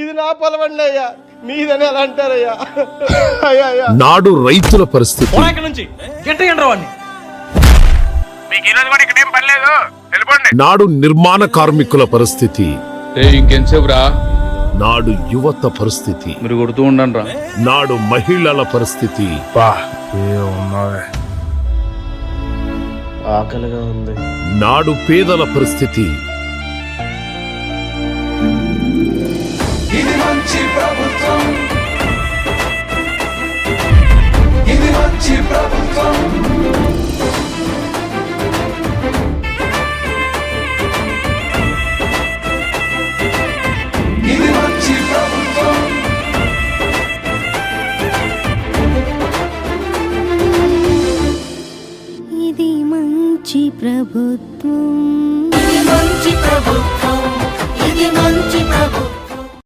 ఇది నా పొలమండి అయ్యా. మీదని ఎలా అంటారయ్యా? అయ్యా నాడు రైతుల పరిస్థితి. నుంచి. నాడు నిర్మాణ కార్మికుల పరిస్థితి. నాడు యువత పరిస్థితి. మీరు కొడుతూ ఉండండి రా. నాడు మహిళల పరిస్థితి. ఆకలిగా ఉంది. నాడు పేదల పరిస్థితి. ప్రభుత్వం. ఇది మంచి ప్రభుత్వం. ఇది మంచి ప్రభుత్వం.